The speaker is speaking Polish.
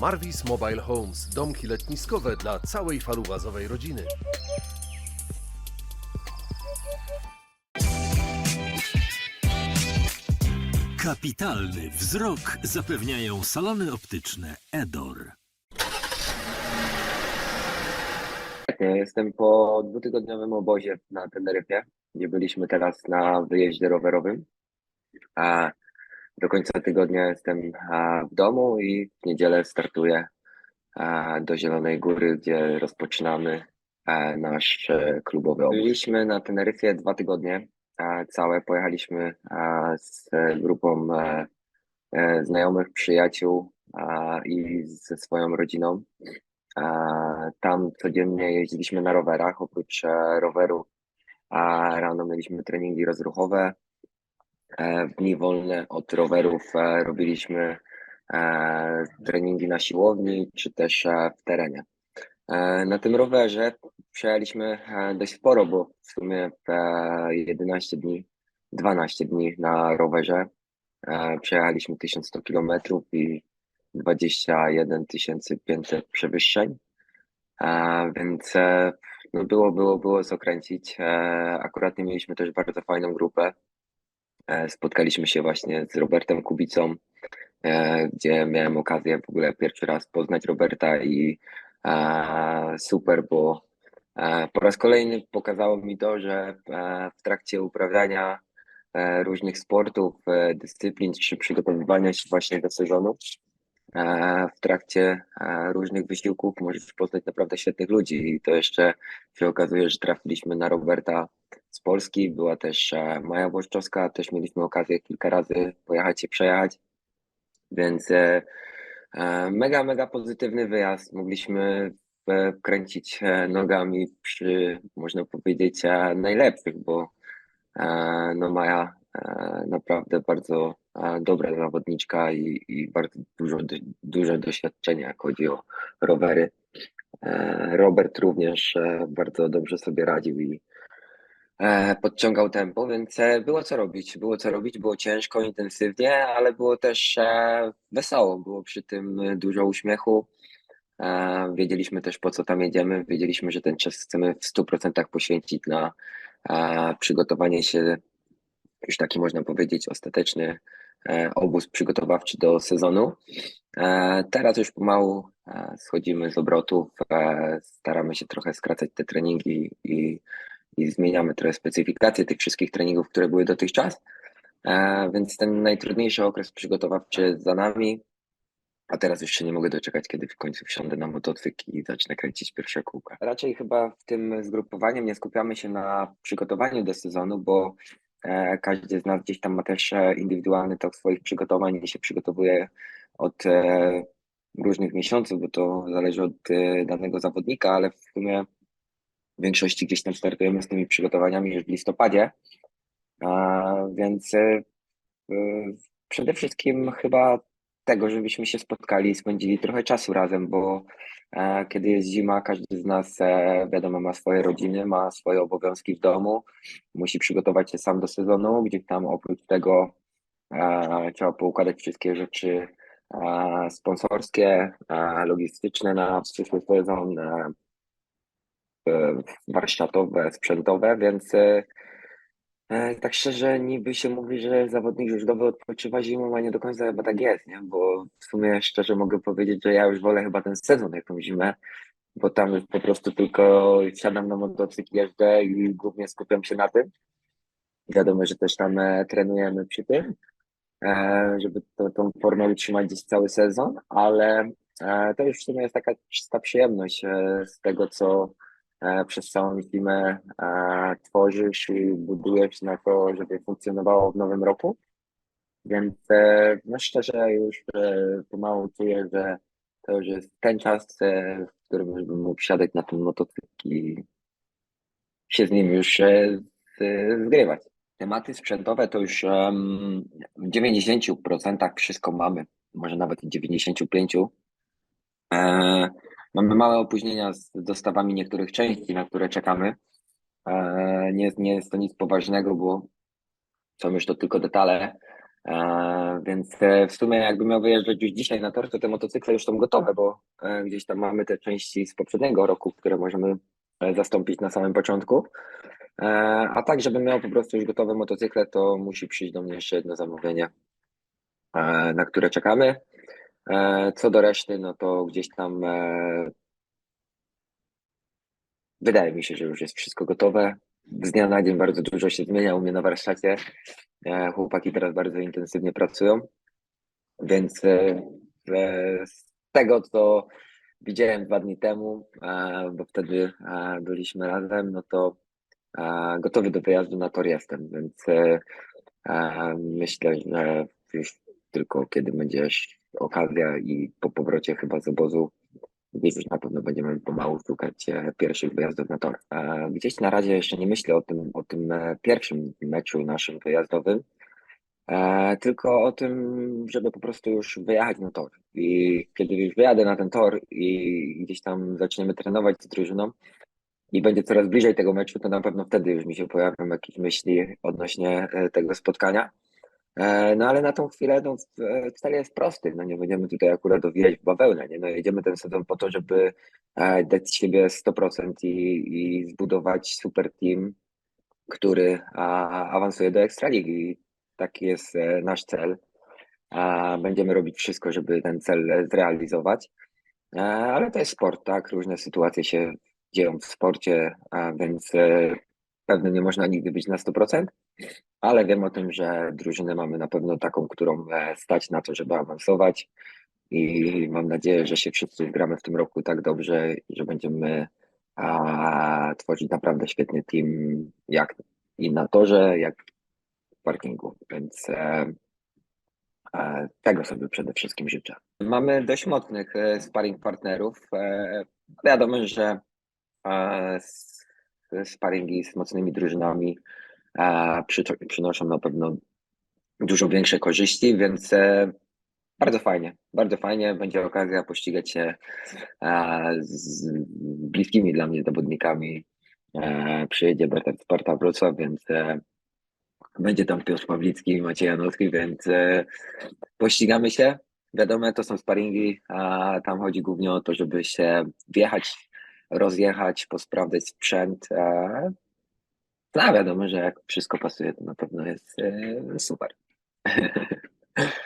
Marvis Mobile Homes, domki letniskowe dla całej falubazowej rodziny. Kapitalny wzrok zapewniają salony optyczne Edor. Ja Jestem po dwutygodniowym obozie na Teneryfie, gdzie byliśmy teraz na wyjeździe rowerowym. A do końca tygodnia jestem w domu i w niedzielę startuję do Zielonej Góry, gdzie rozpoczynamy nasz e, klubowy obóz. Byliśmy na Teneryfie dwa tygodnie, całe pojechaliśmy z e, grupą e, znajomych, przyjaciół i ze swoją rodziną. Tam codziennie jeździliśmy na rowerach, oprócz roweru, rano mieliśmy treningi rozruchowe. E, W dni wolne od rowerów e, robiliśmy e, treningi na siłowni, czy też w terenie. Na tym rowerze przejechaliśmy e, dość sporo, bo w sumie e, 11 dni, 12 dni na rowerze. Przejechaliśmy 1100 km i 21 500 przewyższeń. Więc no było, było, było co kręcić. Akurat mieliśmy też bardzo fajną grupę. E, Spotkaliśmy się właśnie z Robertem Kubicą, e, gdzie miałem okazję w ogóle pierwszy raz poznać Roberta i e, super, bo po raz kolejny pokazało mi to, że w trakcie uprawiania różnych sportów, dyscyplin czy przygotowywania się właśnie do sezonu, w trakcie różnych wysiłków możesz poznać naprawdę świetnych ludzi i to jeszcze się okazuje, że trafiliśmy na Roberta Polski, była też e, Maja Włoszczowska, też mieliśmy okazję kilka razy pojechać i przejechać, więc e, e, mega, mega pozytywny wyjazd. Mogliśmy kręcić nogami przy, można powiedzieć, najlepszych, bo no Maja naprawdę bardzo dobra zawodniczka i, i bardzo dużo, duże doświadczenie, jak chodzi o rowery. Robert również bardzo dobrze sobie radził i podciągał tempo, więc e, było co robić. Było co robić, było ciężko, intensywnie, ale było też e, wesoło. Było przy tym e, dużo uśmiechu. E, Wiedzieliśmy też po co tam jedziemy. Wiedzieliśmy, że ten czas chcemy w 100% poświęcić na e, przygotowanie się, już taki można powiedzieć, ostateczny e, obóz przygotowawczy do sezonu. E, Teraz już pomału e, schodzimy z obrotów, e, staramy się trochę skracać te treningi i, i zmieniamy trochę specyfikację tych wszystkich treningów, które były dotychczas. E, Więc ten najtrudniejszy okres przygotowawczy za nami, a teraz już się nie mogę doczekać, kiedy w końcu wsiądę na motocykl i zacznę kręcić pierwsze kółka. Raczej chyba w tym zgrupowaniem nie skupiamy się na przygotowaniu do sezonu, bo e, każdy z nas gdzieś tam ma też e, indywidualny tok swoich przygotowań i się przygotowuje od różnych miesięcy, bo to zależy od danego zawodnika, ale w sumie w większości gdzieś tam startujemy z tymi przygotowaniami już w listopadzie. A, więc e, przede wszystkim chyba tego, żebyśmy się spotkali i spędzili trochę czasu razem, bo e, kiedy jest zima, każdy z nas, e, wiadomo, ma swoje rodziny, ma swoje obowiązki w domu, musi przygotować się sam do sezonu, gdzie tam oprócz tego e, trzeba poukładać wszystkie rzeczy e, sponsorskie, e, logistyczne na przyszły sezon, e, warsztatowe, sprzętowe, więc e, e, tak szczerze niby się mówi, że zawodnik żużlowy odpoczywa zimą, a nie do końca chyba tak jest, nie? Bo w sumie szczerze mogę powiedzieć, że ja już wolę chyba ten sezon jak tą zimę, bo tam po prostu tylko siadam na motocykl, jeżdżę i głównie skupiam się na tym. Wiadomo, że też tam e, trenujemy przy tym, e, żeby to, tą formę utrzymać gdzieś cały sezon, ale e, to już w sumie jest taka czysta przyjemność e, z tego, co e, przez całą zimę e, tworzysz i budujesz na to, żeby funkcjonowało w nowym roku. Więc e, no szczerze już e, pomału czuję, że to już jest ten czas, e, w którym mógł siadać na ten motocykl i się z nim już e, zgrywać. Tematy sprzętowe to już w 90% wszystko mamy, może nawet w 95%. E, mamy małe opóźnienia z dostawami niektórych części, na które czekamy. E, nie, nie jest to nic poważnego, bo są już to tylko detale. E, Więc e, w sumie jakby miał wyjeżdżać już dzisiaj na tor, to te motocykle już są gotowe, bo gdzieś tam mamy te części z poprzedniego roku, które możemy zastąpić na samym początku. A tak, żeby miał po prostu już gotowe motocykle, to musi przyjść do mnie jeszcze jedno zamówienie, na które czekamy. E, Co do reszty, no to gdzieś tam e, wydaje mi się, że już jest wszystko gotowe. Z dnia na dzień bardzo dużo się zmienia u mnie na warsztacie. E, Chłopaki teraz bardzo intensywnie pracują, więc z tego, co widziałem dwa dni temu, bo wtedy byliśmy razem, no to gotowy do wyjazdu na tor jestem, więc myślę, że już tylko kiedy będzie okazja i po powrocie chyba z obozu, gdzieś już na pewno będziemy pomału szukać e, pierwszych wyjazdów na tor. Gdzieś na razie jeszcze nie myślę o tym, o tym e, pierwszym meczu naszym wyjazdowym, e, tylko o tym, żeby po prostu już wyjechać na tor. I kiedy już wyjadę na ten tor i gdzieś tam zaczniemy trenować z drużyną i będzie coraz bliżej tego meczu, to na pewno wtedy już mi się pojawią jakieś myśli odnośnie tego spotkania. E, No ale na tą chwilę no, e, cel jest prosty. No nie będziemy tutaj akurat owijać w bawełnę. Nie? No, jedziemy ten sezon po to, żeby e, dać siebie 100% i, i zbudować super team, który a, awansuje do Ekstraligi. Taki jest nasz cel. A Będziemy robić wszystko, żeby ten cel zrealizować. Ale to jest sport, tak? Różne sytuacje się dzieją w sporcie, a więc pewnie nie można nigdy być na 100%, ale wiem o tym, że drużynę mamy na pewno taką, którą e, stać na to, żeby awansować i mam nadzieję, że się wszyscy zgramy w tym roku tak dobrze, że będziemy a, tworzyć naprawdę świetny team, jak i na torze, jak w parkingu, więc e, e, tego sobie przede wszystkim życzę. Mamy dość mocnych e, sparring partnerów. E, wiadomo, że e, sparingi z mocnymi drużynami przy, przynoszą na pewno dużo większe korzyści, więc e, bardzo fajnie, bardzo fajnie. Będzie okazja pościgać się z bliskimi dla mnie zawodnikami. E, przyjedzie Bertek Sparta Wrocław, więc e, będzie tam Piotr Pawlicki i Maciej Janowski, więc pościgamy się. Wiadomo, to są sparingi, a tam chodzi głównie o to, żeby się wjechać, rozjechać, posprawdzać sprzęt. E, no wiadomo, że jak wszystko pasuje, to na pewno jest e, super.